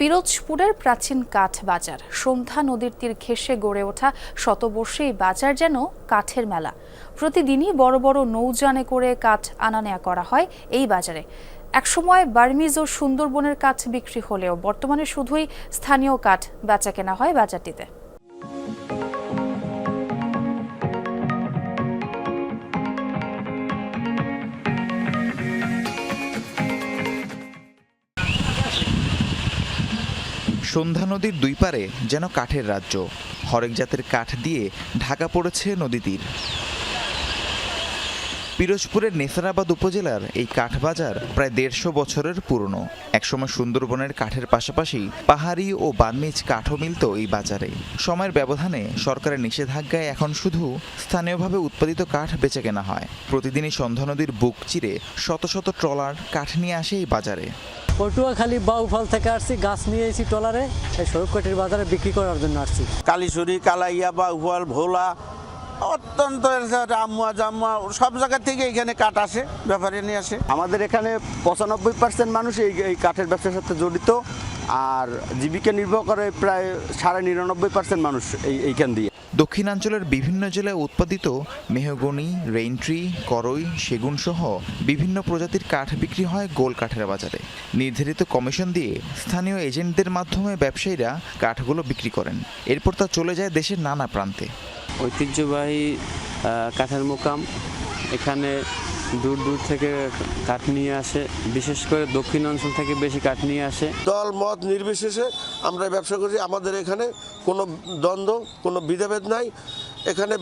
পিরোজপুরের প্রাচীন কাঠ বাজার। সন্ধ্যা নদীর তীর ঘেঁষে গড়ে ওঠা শতবর্ষে বাজার যেন কাঠের মেলা। প্রতিদিনই বড় বড় নৌজানে করে কাঠ আনা নেয়া করা হয় এই বাজারে। একসময় বার্মিজ ও সুন্দরবনের কাঠ বিক্রি হলেও বর্তমানে শুধুই স্থানীয় কাঠ বেচা কেনা হয় বাজারটিতে। সন্ধ্যা নদীর দুই পারে যেন কাঠের রাজ্য। হরেক জাতের কাঠ দিয়ে ঢাকা পড়েছে নদী তীর। পিরোজপুরের নেসারাবাদ উপজেলার এই কাঠ বাজার প্রায় দেড়শো বছরের পুরনো। একসময় সুন্দরবনের কাঠের পাশাপাশি পাহাড়ি ও বার্মিজ কাঠও মিলত এই বাজারে। সময়ের ব্যবধানে সরকারের নিষেধাজ্ঞায় এখন শুধু স্থানীয়ভাবে উৎপাদিত কাঠ বেচে কেনা হয়। প্রতিদিনই সন্ধ্যা নদীর বুক চিরে শত শত ট্রলার কাঠ নিয়ে আসে এই বাজারে। পটুয়াখালী বাউফল থেকে আসছি, গাছ নিয়ে এসেছি টলারে এই সরকারের বাজারে বিক্রি করার জন্য আসছি। কালীশুরি কালাইয়া বা উয়াল ভোলা অত্যন্ত রামুয়া জামুয়া সব জায়গা থেকে এখানে কাঠ আসে ব্যাপারে নিয়ে আসে। আমাদের এখানে পঁচানব্বই পার্সেন্ট মানুষ এই এই কাঠের ব্যবসার সাথে জড়িত আর জীবিকা নির্বাহ করে প্রায় সাড়ে নিরানব্বই পার্সেন্ট মানুষ এই এইখান দিয়ে। দক্ষিণাঞ্চলের বিভিন্ন জেলায় উৎপাদিত মেহগনি রেইনট্রি করই সেগুন সহ বিভিন্ন প্রজাতির কাঠ বিক্রি হয় গোল কাঠের বাজারে। নির্ধারিত কমিশন দিয়ে স্থানীয় এজেন্টদের মাধ্যমে ব্যবসায়ীরা কাঠগুলো বিক্রি করেন। এরপর তা চলে যায় দেশের নানা প্রান্তে। ঐতিহ্যবাহী কাঠের মোকাম। এখানে দূর দূর থেকে কাঠ নিয়ে আসে। বিশেষ করে দক্ষিণ অঞ্চল থেকে বেশি কাঠ নিয়ে আসে। দল মত নির্বিশেষে আমরা ব্যবসা করি আমাদের এখানে কোনো দ্বন্দ্ব কোনো বিধেভেদ নাই। এখানে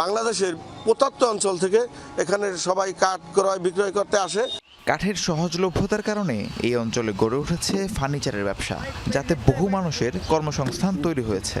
বাংলাদেশের প্রত্যন্ত অঞ্চল থেকে এখানে সবাই কাঠ ক্রয় বিক্রয় করতে আসে। কাঠের সহজলভ্যতার কারণে এই অঞ্চলে গড়ে উঠেছে ফার্নিচারের ব্যবসা যাতে বহু মানুষের কর্মসংস্থান তৈরি হয়েছে।